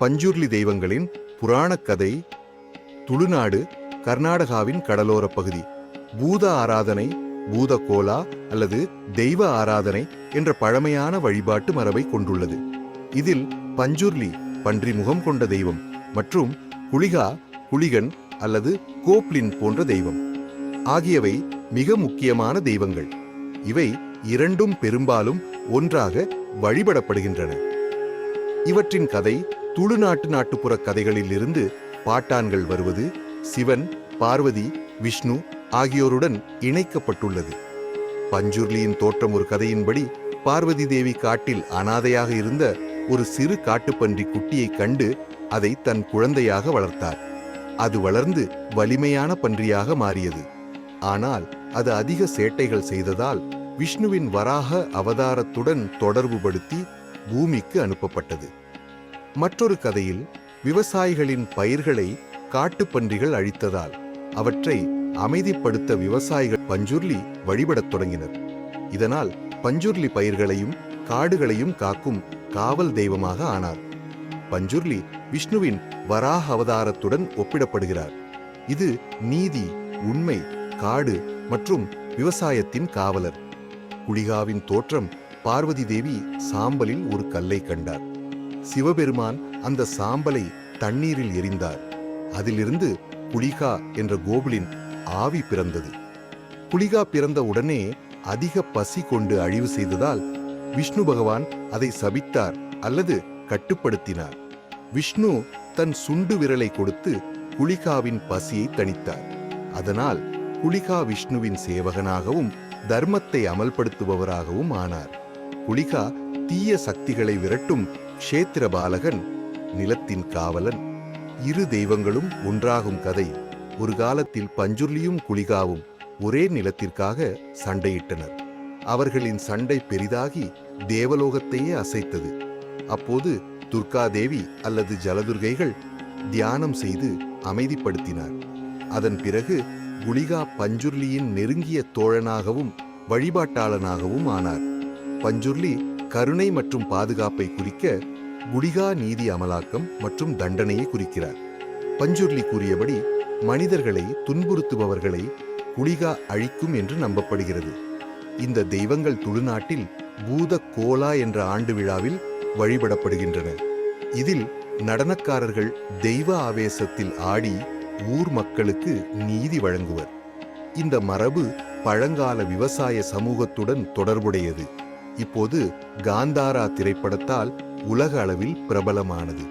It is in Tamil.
பஞ்சுர்லி தெய்வங்களின் புராணக் கதை துளுநாடு கர்நாடகாவின் கடலோரப் பகுதி பூத ஆராதனை பூத கோலா அல்லது தெய்வ ஆராதனை என்ற பழமையான வழிபாட்டு மரபை கொண்டுள்ளது. இதில் பஞ்சுர்லி பன்றி முகம் கொண்ட தெய்வம் மற்றும் குளிகா குளிகன் அல்லது கோப்லின் போன்ற தெய்வம் ஆகியவை மிக முக்கியமான தெய்வங்கள். இவை இரண்டும் பெரும்பாலும் ஒன்றாக வழிபடப்படுகின்றன. இவற்றின் கதை துளுநாட்டு நாட்டுப்புற கதைகளிலிருந்து பாட்டான்கள் வருவது சிவன் பார்வதி விஷ்ணு ஆகியோருடன் இணைக்கப்பட்டுள்ளது பஞ்சுர்லியின் தோற்றம் ஒரு கதையின்படி பார்வதி தேவி காட்டில் அனாதையாக இருந்த ஒரு சிறு காட்டுப்பன்றி குட்டியை கண்டு அதை தன் குழந்தையாக வளர்த்தார். அது வளர்ந்து வலிமையான பன்றியாக மாறியது. ஆனால் அது அதிக சேட்டைகள் செய்ததால் விஷ்ணுவின் வராக அவதாரத்துடன் தொடர்புபடுத்தி பூமிக்கு அனுப்பப்பட்டது. மற்றொரு கதையில் விவசாயிகளின் பயிர்களை காட்டுப்பன்றிகள் அழித்ததால் அவற்றை அமைதிப்படுத்த விவசாயிகள் பஞ்சுர்லி வழிபடத் தொடங்கினர். இதனால் பஞ்சுர்லி பயிர்களையும் காடுகளையும் காக்கும் காவல் தெய்வமாக ஆனார். பஞ்சுர்லி விஷ்ணுவின் வராக அவதாரத்துடன் ஒப்பிடப்படுகிறார். இது நீதி உண்மை காடு மற்றும் விவசாயத்தின் காவலர். குளிகாவின் தோற்றம் பார்வதி தேவி சாம்பலில் ஒரு கல்லை கண்டார். சிவபெருமான் அந்த சாம்பலை தண்ணீரில் எரிந்தார். அதிலிருந்து புலிகா என்ற கோபுலின் ஆவி பிறந்தது. புலிகா பிறந்த உடனே அதிக பசி கொண்டு அழிவு செய்ததால் விஷ்ணு பகவான் அதை சபித்தார் அல்லது கட்டுப்படுத்தினார். விஷ்ணு தன் சுண்டு விரலை கொடுத்து குளிகாவின் பசியை தணித்தார். அதனால் குளிகா விஷ்ணுவின் சேவகனாகவும் தர்மத்தை அமல்படுத்துபவராகவும் ஆனார். குளிகா தீய சக்திகளை விரட்டும் க்ஷேத்திர பாலகன் நிலத்தின் காவலன் இரு தெய்வங்களும் ஒன்றாகும் கதை. ஒரு காலத்தில் பஞ்சுர்லியும் குளிகாவும் ஒரே நிலத்திற்காக சண்டையிட்டனர். அவர்களின் சண்டை பெரிதாகி தேவலோகத்தையே அசைத்தது. அப்போது துர்கா தேவி அல்லது ஜலதுர்கைகள் தியானம் செய்து அமைதிப்படுத்தினார். அதன் பிறகு குளிகா பஞ்சுர்லியின் நெருங்கிய தோழனாகவும் வழிபாட்டாளனாகவும் ஆனார். பஞ்சுர்லி கருணை மற்றும் பாதுகாப்பை குறிக்க குடிகா நீதி அமலாக்கம் மற்றும் தண்டனையை குறிக்கிறார். பஞ்சுர்லி கூறியபடி மனிதர்களை துன்புறுத்துபவர்களை குளிகா அழிக்கும் என்று நம்பப்படுகிறது. இந்த தெய்வங்கள் துளுநாட்டில் பூத கோலா என்ற ஆண்டு விழாவில் வழிபடப்படுகின்றன. இதில் நடனக்காரர்கள் தெய்வ ஆவேசத்தில் ஆடி ஊர் மக்களுக்கு நீதி வழங்குவர். இந்த மரபு பழங்கால விவசாய சமூகத்துடன் தொடர்புடையது. இப்போது காந்தாரா திரைப்படத்தால் உலக அளவில் பிரபலமானது.